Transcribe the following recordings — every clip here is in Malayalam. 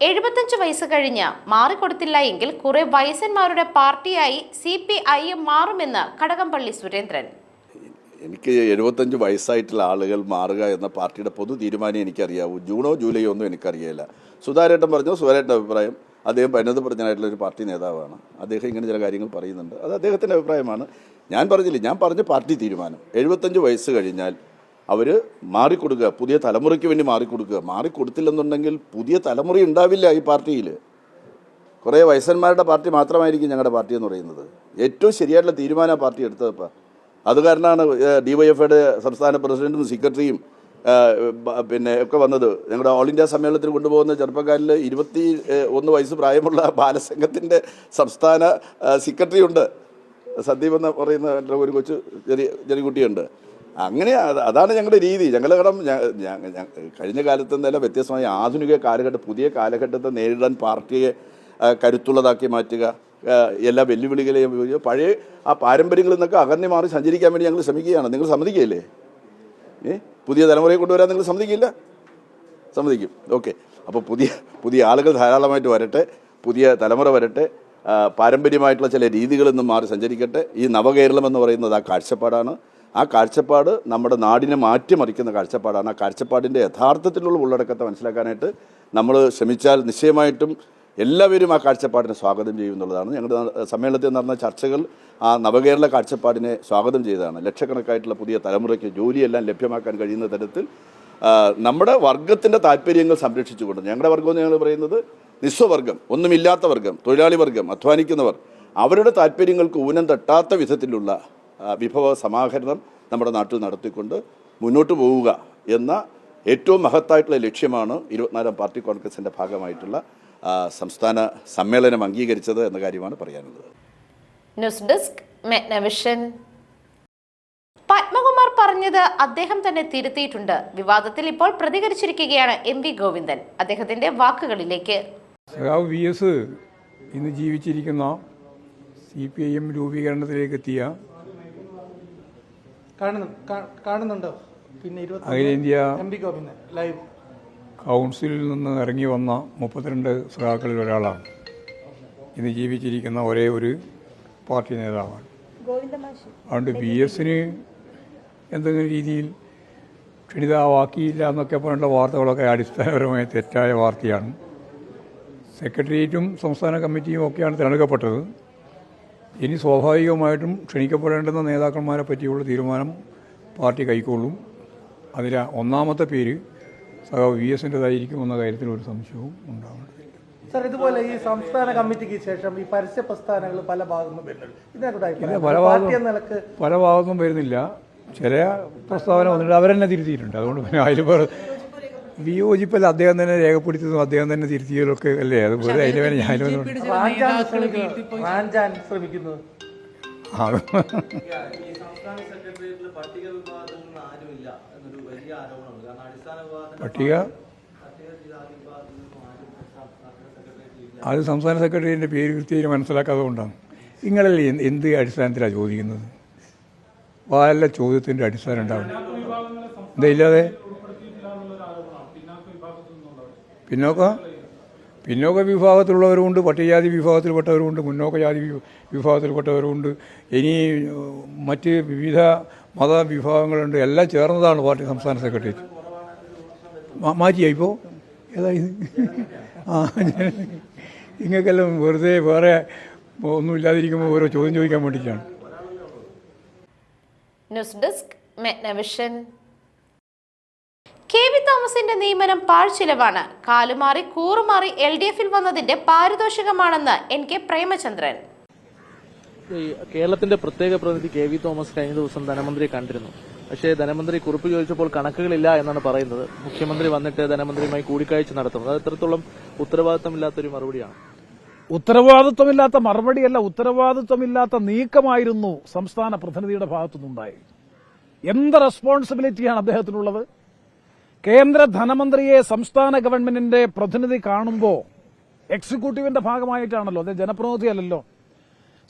എഴുപത്തഞ്ച് വയസ്സ് കഴിഞ്ഞ് മാറിക്കൊടുത്തില്ല എങ്കിൽ കുറെ വയസ്സന്മാരുടെ പാർട്ടിയായി സി പി ഐ എം മാറുമെന്ന് കടകംപള്ളി സുരേന്ദ്രൻ. എനിക്ക് എഴുപത്തഞ്ച് വയസ്സായിട്ടുള്ള ആളുകൾ മാറുക എന്ന പാർട്ടിയുടെ പൊതു തീരുമാനം എനിക്കറിയാവൂ. ജൂണോ ജൂലൈയോ ഒന്നും എനിക്കറിയില്ല സുധാരേട്ടൻ പറഞ്ഞു? സുധാരേട്ടന്റെ അഭിപ്രായം. അദ്ദേഹം പരിണത പ്രജ്ഞനായിട്ടുള്ള ഒരു പാർട്ടി നേതാവാണ്. അദ്ദേഹം ഇങ്ങനെ ചില കാര്യങ്ങൾ പറയുന്നുണ്ട്. അത് അദ്ദേഹത്തിന്റെ അഭിപ്രായമാണ്. ഞാൻ പറഞ്ഞില്ല? ഞാൻ പറഞ്ഞ പാർട്ടി തീരുമാനം. എഴുപത്തഞ്ച് വയസ്സ് കഴിഞ്ഞാൽ അവർ മാറിക്കൊടുക്കുക പുതിയ തലമുറയ്ക്ക് വേണ്ടി മാറിക്കൊടുക്കുക. മാറിക്കൊടുത്തില്ലെന്നുണ്ടെങ്കിൽ പുതിയ തലമുറ ഉണ്ടാവില്ല ഈ പാർട്ടിയിൽ കുറേ വയസ്സന്മാരുടെ പാർട്ടി മാത്രമായിരിക്കും ഞങ്ങളുടെ പാർട്ടി എന്ന് പറയുന്നത്. ഏറ്റവും ശരിയായിട്ടുള്ള തീരുമാനം പാർട്ടി എടുത്തതപ്പോൾ അത് കാരണമാണ് ഡി വൈ എഫ് ഐയുടെ സംസ്ഥാന പ്രസിഡന്റും സെക്രട്ടറിയും പിന്നെ ഒക്കെ വന്നത്. ഞങ്ങളുടെ ഓൾ ഇന്ത്യ സമ്മേളനത്തിൽ കൊണ്ടുപോകുന്ന ചെറുപ്പക്കാരിൽ ഇരുപത്തി ഒന്ന് വയസ്സ് പ്രായമുള്ള ബാലസംഘത്തിന്റെ സംസ്ഥാന സെക്രട്ടറി ഉണ്ട് സന്ദീപ് എന്ന് പറയുന്ന ഒരു കൊച്ചു ചെറിയ ചെറിയ കുട്ടിയുണ്ട്. അങ്ങനെ അതാണ് ഞങ്ങളുടെ രീതി. ഞങ്ങളുടെ കടം കഴിഞ്ഞ കാലത്ത് നിന്നെല്ലാം വ്യത്യസ്തമായ ആധുനിക കാലഘട്ടം പുതിയ കാലഘട്ടത്തെ നേരിടാൻ പാർട്ടിയെ കരുത്തുള്ളതാക്കി മാറ്റുക എല്ലാ വെല്ലുവിളികളെയും പഴയ ആ പാരമ്പര്യങ്ങളിൽ നിന്നൊക്കെ അകന്നി മാറി സഞ്ചരിക്കാൻ വേണ്ടി ഞങ്ങൾ ശ്രമിക്കുകയാണ്. നിങ്ങൾ സമ്മതിക്കുകയില്ലേ? ഏ? പുതിയ തലമുറയെ കൊണ്ടുവരാൻ നിങ്ങൾ സമ്മതിക്കില്ല? സമ്മതിക്കും. ഓക്കെ. അപ്പോൾ പുതിയ പുതിയ ആളുകൾ ധാരാളമായിട്ട് വരട്ടെ പുതിയ തലമുറ വരട്ടെ പാരമ്പര്യമായിട്ടുള്ള ചില രീതികളിൽ നിന്നും മാറി സഞ്ചരിക്കട്ടെ. ഈ നവകേരളം എന്ന് പറയുന്നത് ആ കാഴ്ചപ്പാടാണ്. ആ കാഴ്ചപ്പാട് നമ്മുടെ നാടിനെ മാറ്റിമറിക്കുന്ന കാഴ്ചപ്പാടാണ്. ആ കാഴ്ചപ്പാടിന്റെ യഥാർത്ഥത്തിലുള്ള ഉള്ളടക്കത്തെ മനസ്സിലാക്കാനായിട്ട് നമ്മൾ ശ്രമിച്ചാൽ നിശ്ചയമായിട്ടും എല്ലാവരും ആ കാഴ്ചപ്പാടിനെ സ്വാഗതം ചെയ്യും എന്നുള്ളതാണ്. ഞങ്ങളുടെ സമ്മേളനത്തിൽ നടന്ന ചർച്ചകൾ ആ നവകേരള കാഴ്ചപ്പാടിനെ സ്വാഗതം ചെയ്തതാണ്. ലക്ഷക്കണക്കായിട്ടുള്ള പുതിയ തലമുറയ്ക്ക് ജോലിയെല്ലാം ലഭ്യമാക്കാൻ കഴിയുന്ന തരത്തിൽ നമ്മുടെ വർഗത്തിന്റെ താല്പര്യങ്ങൾ സംരക്ഷിച്ചുകൊണ്ട് ഞങ്ങളുടെ വർഗം എന്ന് ഞങ്ങൾ പറയുന്നത് നിസ്വവർഗം ഒന്നുമില്ലാത്ത വർഗം തൊഴിലാളി വർഗം അധ്വാനിക്കുന്നവർ അവരുടെ താല്പര്യങ്ങൾക്ക് ഊനം തട്ടാത്ത വിധത്തിലുള്ള വിഭവ സമാഹരണം നമ്മുടെ നാട്ടിൽ നടത്തിക്കൊണ്ട് മുന്നോട്ട് പോവുക എന്ന ഏറ്റവും മഹത്തായിട്ടുള്ള ലക്ഷ്യമാണ് ഇരുപത്തിനാലാം പാർട്ടി കോൺഗ്രസിന്റെ ഭാഗമായിട്ടുള്ള സംസ്ഥാന സമ്മേളനം അംഗീകരിച്ചത് എന്ന കാര്യമാണ് പറയാനുള്ളത്. News desk മെഗ്നവിഷൻ. പത്മകുമാർ പറഞ്ഞത് അദ്ദേഹം തന്നെ തിരുത്തിയിട്ടുണ്ട്. വിവാദത്തിൽ ഇപ്പോൾ പ്രതികരിച്ചിരിക്കുകയാണ് എം വി ഗോവിന്ദൻ. അദ്ദേഹത്തിന്റെ വാക്കുകളിലേക്ക്. വി എസ് ഇന്ന് ജീവിച്ചിരിക്കുന്ന സി പി ഐ എം രൂപീകരണത്തിലേക്ക് എത്തിയ കാണുന്നു കാണുന്നുണ്ടോ? പിന്നെ ഇരുപത്തി അഖിലേന്ത്യാ എം പി ഗോവിന്ദൻ ലൈവ് കൗൺസിലിൽ നിന്ന് ഇറങ്ങി വന്ന മുപ്പത്തിരണ്ട് സഖാക്കളിൽ ഒരാളാണ്. ഇന്ന് ജീവിച്ചിരിക്കുന്ന ഒരേ ഒരു പാർട്ടി നേതാവാണ്. അതുകൊണ്ട് ബി എസിന് എന്തെങ്കിലും രീതിയിൽ ക്ഷണിതാവാക്കിയില്ല എന്നൊക്കെ പറഞ്ഞുള്ള വാർത്തകളൊക്കെ അടിസ്ഥാനപരമായ തെറ്റായ വാർത്തയാണ്. സെക്രട്ടേറിയറ്റും സംസ്ഥാന കമ്മിറ്റിയും ഒക്കെയാണ് തിരഞ്ഞെടുക്കപ്പെട്ടത്. ഇനി സ്വാഭാവികമായിട്ടും ക്ഷണിക്കപ്പെടേണ്ടുന്ന നേതാക്കന്മാരെ പറ്റിയുള്ള തീരുമാനം പാർട്ടി കൈക്കൊള്ളും. അതിൽ ഒന്നാമത്തെ പേര് സഹ വി എസിന്റെതായിരിക്കും എന്ന കാര്യത്തിൽ ഒരു സംശയവും ഉണ്ടാവുന്നില്ല സാർ ഇതുപോലെ ഈ സംസ്ഥാന കമ്മിറ്റിക്ക് ശേഷം ഈ പരസ്യ പ്രസ്ഥാനങ്ങൾ പല ഭാഗത്തും വരുന്നുണ്ട്. പല ഭാഗത്തും പല ഭാഗത്തും വരുന്നില്ല. ചില പ്രസ്താവന വന്നിട്ട് അവരെന്നെ തിരുത്തിയിട്ടുണ്ട്. അതുകൊണ്ട് പിന്നെ അതിൽ വിയോജിപ്പല്ല അദ്ദേഹം തന്നെ രേഖപ്പെടുത്തിയതും അദ്ദേഹം തന്നെ തിരുത്തിയതൊക്കെ അല്ലേ? അതുപോലെ അതിന് അതിന്റെ ഞാനും ശ്രമിക്കുന്നത് പട്ടിക അത് സംസ്ഥാന സെക്രട്ടറിയുടെ പേര് കൃത്യമായി മനസ്സിലാക്കാതെ കൊണ്ടാണ്. നിങ്ങളല്ലേ എന്ത് എന്ത് അടിസ്ഥാനത്തിലാണ് ചോദിക്കുന്നത്? വല്ല ചോദ്യത്തിന്റെ അടിസ്ഥാനം ഉണ്ടാവും എന്താ ഇല്ലാതെ? പിന്നോക്ക പിന്നോക്ക വിഭാഗത്തിലുള്ളവരുമുണ്ട് പട്ടികജാതി വിഭാഗത്തിൽപ്പെട്ടവരുമുണ്ട് മുന്നോക്ക ജാതി വിഭാഗത്തിൽപ്പെട്ടവരുമുണ്ട്. ഇനി മറ്റ് വിവിധ മത വിഭാഗങ്ങളുണ്ട് എല്ലാം ചേർന്നതാണ് പാർട്ടി സംസ്ഥാന സെക്രട്ടേറിയറ്റ്. മാറ്റിയായി മാറ്റിയാ ഇപ്പോൾ ഏതായി ആ നിങ്ങൾക്കെല്ലാം വെറുതെ വേറെ ഒന്നുമില്ലാതിരിക്കുമ്പോൾ ഓരോ ചോദ്യം ചോദിക്കാൻ വേണ്ടിയിട്ടാണ്. ന്യൂസ് ഡെസ്ക് മെഗ്നവിഷൻ. തോമസിന്റെ നിയമനം പാഴ്ചിലവാണ്. കാലുമാറി കൂറുമാറി എൽ ഡി എഫിൽ വന്നതിന്റെ പാരിതോഷികമാണെന്ന് എൻ കെ പ്രേമചന്ദ്രൻ. കേരളത്തിന്റെ പ്രത്യേക പ്രതിനിധി കെ വി തോമസ് കഴിഞ്ഞ ദിവസം ധനമന്ത്രിയെ കണ്ടിരുന്നു. പക്ഷേ ധനമന്ത്രി കുറിപ്പ് ചോദിച്ചപ്പോൾ കണക്കുകളില്ല എന്നാണ് പറയുന്നത്. മുഖ്യമന്ത്രി വന്നിട്ട് ധനമന്ത്രിയുമായി കൂടിക്കാഴ്ച നടത്തുന്നത്. അത് എത്രത്തോളം ഉത്തരവാദിത്തമില്ലാത്തൊരു മറുപടിയാണ്. ഉത്തരവാദിത്വമില്ലാത്ത മറുപടിയല്ല ഉത്തരവാദിത്വമില്ലാത്ത നീക്കമായിരുന്നു സംസ്ഥാന പ്രതിനിധിയുടെ ഭാഗത്തുനിന്നുണ്ടായത്. എന്ത് റെസ്പോൺസിബിലിറ്റിയാണ് അദ്ദേഹത്തിനുള്ളത്? കേന്ദ്ര ധനമന്ത്രിയെ സംസ്ഥാന ഗവൺമെന്റിന്റെ പ്രതിനിധി കാണുമ്പോൾ എക്സിക്യൂട്ടീവിന്റെ ഭാഗമായിട്ടാണല്ലോ അദ്ദേഹം ജനപ്രതിനിധിയല്ലല്ലോ.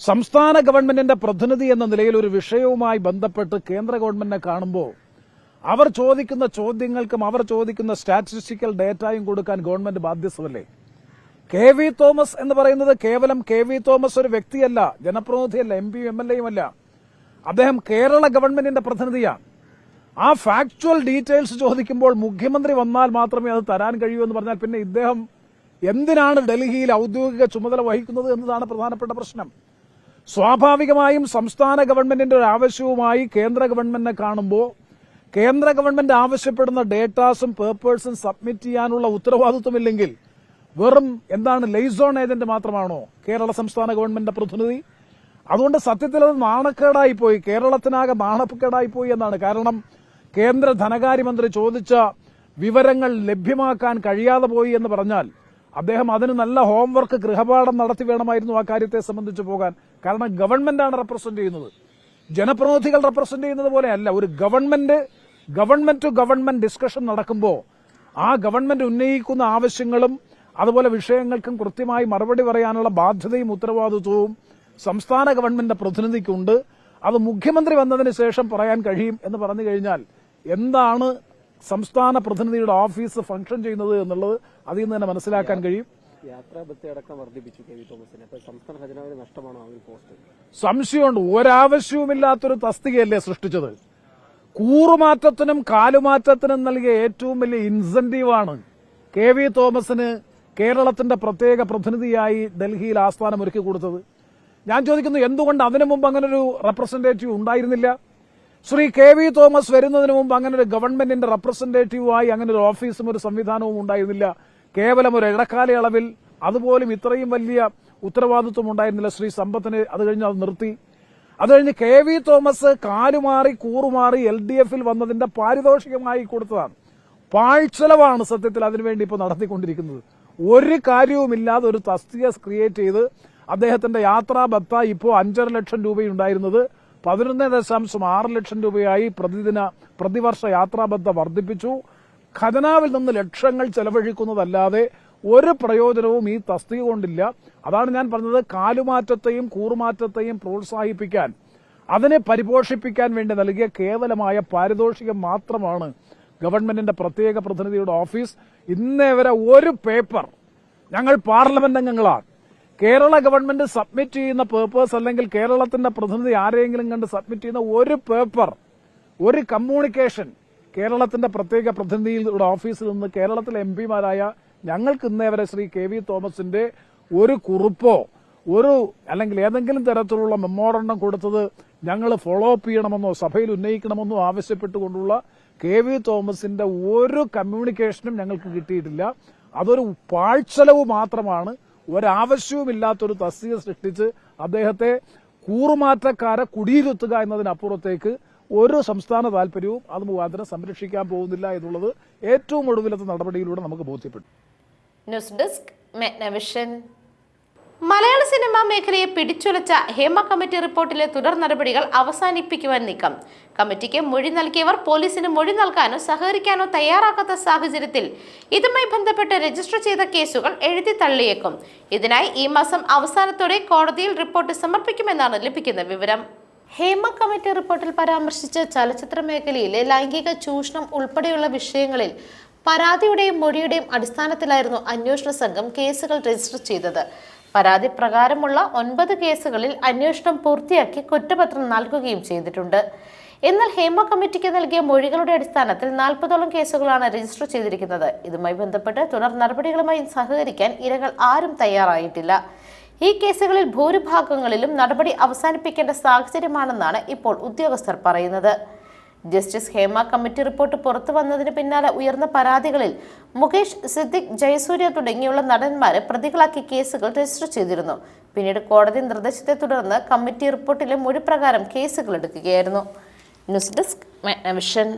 സംസ്ഥാന ഗവൺമെന്റിന്റെ പ്രതിനിധി എന്ന നിലയിൽ ഒരു വിഷയവുമായി ബന്ധപ്പെട്ട് കേന്ദ്ര ഗവൺമെന്റിനെ കാണുമ്പോൾ അവർ ചോദിക്കുന്ന ചോദ്യങ്ങൾക്കും അവർ ചോദിക്കുന്ന സ്റ്റാറ്റിസ്റ്റിക്കൽ ഡേറ്റയും കൊടുക്കാൻ ഗവൺമെന്റ് ബാധ്യസ്ഥതല്ലേ? കെ വി തോമസ് എന്ന് പറയുന്നത് കേവലം കെ വി തോമസ് ഒരു വ്യക്തിയല്ല ജനപ്രതിനിധിയല്ല എം പിയും എം എൽ എയുമല്ല. അദ്ദേഹം കേരള ഗവൺമെന്റിന്റെ പ്രതിനിധിയാണ്. ആ ഫാക്ച്വൽ ഡീറ്റെയിൽസ് ചോദിക്കുമ്പോൾ മുഖ്യമന്ത്രി വന്നാൽ മാത്രമേ അത് തരാൻ കഴിയൂ എന്ന് പറഞ്ഞാൽ പിന്നെ ഇദ്ദേഹം എന്തിനാണ് ഡൽഹിയിൽ ഔദ്യോഗിക ചുമതല വഹിക്കുന്നത് എന്നതാണ് പ്രധാനപ്പെട്ട പ്രശ്നം. സ്വാഭാവികമായും സംസ്ഥാന ഗവൺമെന്റിന്റെ ഒരു ആവശ്യവുമായി കേന്ദ്ര ഗവൺമെന്റിനെ കാണുമ്പോൾ കേന്ദ്ര ഗവൺമെന്റ് ആവശ്യപ്പെടുന്ന ഡേറ്റാസും പേപ്പേഴ്സും സബ്മിറ്റ് ചെയ്യാനുള്ള ഉത്തരവാദിത്വമില്ലെങ്കിൽ വെറും എന്താണ് ലൈസോൺ ഏജന്റ് മാത്രമാണോ കേരള സംസ്ഥാന ഗവൺമെന്റിന്റെ പ്രതിനിധി? അതുകൊണ്ട് സത്യത്തിൽ അത് നാണക്കേടായി പോയി കേരളത്തിനാകെ നാണക്കേടായി പോയി എന്നാണ്. കാരണം കേന്ദ്ര ധനകാര്യമന്ത്രി ചോദിച്ച വിവരങ്ങൾ ലഭ്യമാക്കാൻ കഴിയാതെ പോയി എന്ന് പറഞ്ഞാൽ അദ്ദേഹം അതിന് നല്ല ഹോംവർക്ക് ഗൃഹപാഠം നടത്തി വേണമായിരുന്നു ആ കാര്യത്തെ സംബന്ധിച്ച് പോകാൻ. കാരണം ഗവൺമെന്റാണ് റെപ്രസെന്റ് ചെയ്യുന്നത്. ജനപ്രതിനിധികൾ റെപ്രസെന്റ് ചെയ്യുന്നത് പോലെയല്ല. ഒരു government government to government discussion നടക്കുമ്പോൾ ആ ഗവൺമെന്റ് ഉന്നയിക്കുന്ന ആവശ്യങ്ങളും അതുപോലെ വിഷയങ്ങൾക്കും കൃത്യമായി മറുപടി പറയാനുള്ള ബാധ്യതയും ഉത്തരവാദിത്വവും സംസ്ഥാന ഗവൺമെന്റിന്റെ പ്രതിനിധിക്കുണ്ട്. അത് മുഖ്യമന്ത്രി വന്നതിന് ശേഷം പറയാൻ കഴിയും എന്ന് പറഞ്ഞു കഴിഞ്ഞാൽ എന്താണ് സംസ്ഥാന പ്രതിനിധിയുടെ ഓഫീസ് ഫംഗ്ഷൻ ചെയ്യുന്നത് എന്നുള്ളത് അതിൽ നിന്ന് തന്നെ മനസ്സിലാക്കാൻ കഴിയും. യാത്രാ അടക്കം വർദ്ധിപ്പിച്ചു കെ വി തോമസിന്. സംസ്ഥാന ഖജനാവിന് നഷ്ടമാണോ പോസ്റ്റ്? സംശയമുണ്ട്. ഒരാവശ്യവുമില്ലാത്തൊരു തസ്തികയല്ലേ സൃഷ്ടിച്ചത്? കൂറുമാറ്റത്തിനും കാലുമാറ്റത്തിനും നൽകിയ ഏറ്റവും വലിയ ഇൻസെന്റീവാണ് കെ വി തോമസിന് കേരളത്തിന്റെ പ്രത്യേക പ്രതിനിധിയായി ഡൽഹിയിൽ ആസ്ഥാനം ഒരുക്കി കൊടുത്തത്. ഞാൻ ചോദിക്കുന്നു എന്തുകൊണ്ട് അതിനു മുമ്പ് അങ്ങനൊരു റെപ്രസെന്റേറ്റീവ് ഉണ്ടായിരുന്നില്ല? ശ്രീ കെ വി തോമസ് വരുന്നതിന് മുമ്പ് അങ്ങനെ ഒരു ഗവൺമെന്റിന്റെ റെപ്രസെന്റേറ്റീവായി അങ്ങനെ ഒരു ഓഫീസും ഒരു സംവിധാനവും ഉണ്ടായിരുന്നില്ല. കേവലം ഒരു ഇടക്കാലയളവിൽ അതുപോലും ഇത്രയും വലിയ ഉത്തരവാദിത്വം ഉണ്ടായിരുന്നില്ല ശ്രീ സമ്പത്തിന്. അത് കഴിഞ്ഞ് അത് നിർത്തി. അത് കഴിഞ്ഞ് കെ വി തോമസ് കാലുമാറി കൂറുമാറി എൽ ഡി എഫിൽ വന്നതിന്റെ പാരിതോഷികമായി കൊടുത്തതാണ്. പാഴ്ചെലവാണ് സത്യത്തിൽ അതിനുവേണ്ടി ഇപ്പോൾ നടത്തിക്കൊണ്ടിരിക്കുന്നത്. ഒരു കാര്യവുമില്ലാതെ ഒരു തസ്തിക ക്രിയേറ്റ് ചെയ്ത് അദ്ദേഹത്തിന്റെ യാത്രാ ബത്ത ഇപ്പോൾ അഞ്ചര ലക്ഷം രൂപയുണ്ടായിരുന്നത്. പതിനൊന്ന് ദശാംശം ആറ് ലക്ഷം രൂപയായി പ്രതിദിന പ്രതിവർഷ യാത്രാബദ്ധ വർദ്ധിപ്പിച്ചു. ഖജനാവിൽ നിന്ന് ലക്ഷങ്ങൾ ചെലവഴിക്കുന്നതല്ലാതെ ഒരു പ്രയോജനവും ഈ തസ്തിക കൊണ്ടില്ല. അതാണ് ഞാൻ പറഞ്ഞത് കാലുമാറ്റത്തെയും കൂറുമാറ്റത്തെയും പ്രോത്സാഹിപ്പിക്കാൻ അതിനെ പരിപോഷിപ്പിക്കാൻ വേണ്ടി നൽകിയ കേവലമായ പാരിതോഷികം മാത്രമാണ് ഗവൺമെന്റിന്റെ പ്രത്യേക പ്രതിനിധിയുടെ ഓഫീസ്. ഇന്നേ വരെ ഒരു പേപ്പർ ഞങ്ങൾ പാർലമെന്റ് അംഗങ്ങളാണ്. കേരള ഗവൺമെന്റ് സബ്മിറ്റ് ചെയ്യുന്ന പേപ്പേഴ്സ് അല്ലെങ്കിൽ കേരളത്തിന്റെ പ്രതിനിധി ആരെയെങ്കിലും കണ്ട് സബ്മിറ്റ് ചെയ്യുന്ന ഒരു പേപ്പർ ഒരു കമ്മ്യൂണിക്കേഷൻ കേരളത്തിന്റെ പ്രത്യേക പ്രതിനിധിയുടെ ഓഫീസിൽ നിന്ന് കേരളത്തിലെ എം പിമാരായ ഞങ്ങൾക്ക് ഇന്നേ വരെ ശ്രീ കെ വി തോമസിന്റെ ഒരു കുറിപ്പോ ഒരു അല്ലെങ്കിൽ ഏതെങ്കിലും തരത്തിലുള്ള മെമ്മോറണ്ടം കൊടുത്തത് ഞങ്ങൾ ഫോളോ അപ്പ് ചെയ്യണമെന്നോ സഭയിൽ ഉന്നയിക്കണമെന്നോ ആവശ്യപ്പെട്ടുകൊണ്ടുള്ള കെ വി തോമസിന്റെ ഒരു കമ്മ്യൂണിക്കേഷനും ഞങ്ങൾക്ക് കിട്ടിയിട്ടില്ല. അതൊരു പാഴ്ചലവ് മാത്രമാണ് ഒരാവശ്യവുമില്ലാത്തൊരു തസ്തിക സൃഷ്ടിച്ച് അദ്ദേഹത്തെ കൂറുമാറ്റക്കാരെ കുടിയിരുത്തുക എന്നതിനപ്പുറത്തേക്ക് ഒരു സംസ്ഥാന താല്പര്യവും അത് മുഖാന്തരം സംരക്ഷിക്കാൻ പോകുന്നില്ല എന്നുള്ളത് ഏറ്റവും ഒടുവിലത്തെ നടപടിയിലൂടെ നമുക്ക് ബോധ്യപ്പെട്ടു. ന്യൂസ് ഡെസ്ക് മെഗ്നവിഷൻ മലയാള സിനിമാ മേഖലയെ പിടിച്ചുലച്ച ഹേമ കമ്മിറ്റി റിപ്പോർട്ടിലെ തുടർ നടപടികൾ അവസാനിപ്പിക്കുവാൻ നീക്കം. കമ്മിറ്റിക്ക് മൊഴി നൽകിയവർ പോലീസിന് മൊഴി നൽകാനോ സഹകരിക്കാനോ തയ്യാറാക്കാത്ത സാഹചര്യത്തിൽ ഇതുമായി ബന്ധപ്പെട്ട് രജിസ്റ്റർ ചെയ്ത കേസുകൾ എഴുതി തള്ളിയേക്കും. ഇതിനായി ഈ മാസം അവസാനത്തോടെ കോടതിയിൽ റിപ്പോർട്ട് സമർപ്പിക്കുമെന്നാണ് ലഭിക്കുന്ന വിവരം. ഹേമ കമ്മിറ്റി റിപ്പോർട്ടിൽ പരാമർശിച്ച ചലച്ചിത്ര മേഖലയിലെ ലൈംഗിക ചൂഷണം ഉൾപ്പെടെയുള്ള വിഷയങ്ങളിൽ പരാതിയുടെയും മൊഴിയുടെയും അടിസ്ഥാനത്തിലായിരുന്നു അന്വേഷണ സംഘം കേസുകൾ രജിസ്റ്റർ ചെയ്തത്. പരാതി പ്രകാരമുള്ള ഒൻപത് കേസുകളിൽ അന്വേഷണം പൂർത്തിയാക്കി കുറ്റപത്രം നൽകുകയും ചെയ്തിട്ടുണ്ട്. എന്നാൽ ഹേമ കമ്മിറ്റിക്ക് നൽകിയ മൊഴികളുടെ അടിസ്ഥാനത്തിൽ നാൽപ്പതോളം കേസുകളാണ് രജിസ്റ്റർ ചെയ്തിരിക്കുന്നത്. ഇതുമായി ബന്ധപ്പെട്ട് തുടർ നടപടികളുമായി സഹകരിക്കാൻ ഇരകൾ ആരും തയ്യാറായിട്ടില്ല. ഈ കേസുകളിൽ ഭൂരിഭാഗങ്ങളിലും നടപടി അവസാനിപ്പിക്കേണ്ട സാഹചര്യമാണെന്നാണ് ഇപ്പോൾ ഉദ്യോഗസ്ഥർ പറയുന്നത്. ജസ്റ്റിസ് ഹേമ കമ്മിറ്റി റിപ്പോർട്ട് പുറത്തു വന്നതിന് പിന്നാലെ ഉയർന്ന പരാതികളിൽ മുകേഷ് സിദ്ദിഖ് ജയസൂര്യ തുടങ്ങിയുള്ള നടന്മാരെ പ്രതികളാക്കി കേസുകൾ രജിസ്റ്റർ ചെയ്തിരുന്നു. പിന്നീട് കോടതി നിർദ്ദേശത്തെ തുടർന്ന് കമ്മിറ്റി റിപ്പോർട്ടിലെ മൊഴി പ്രകാരം കേസുകൾ എടുക്കുകയായിരുന്നു. News desk മെഗ്നവിഷൻ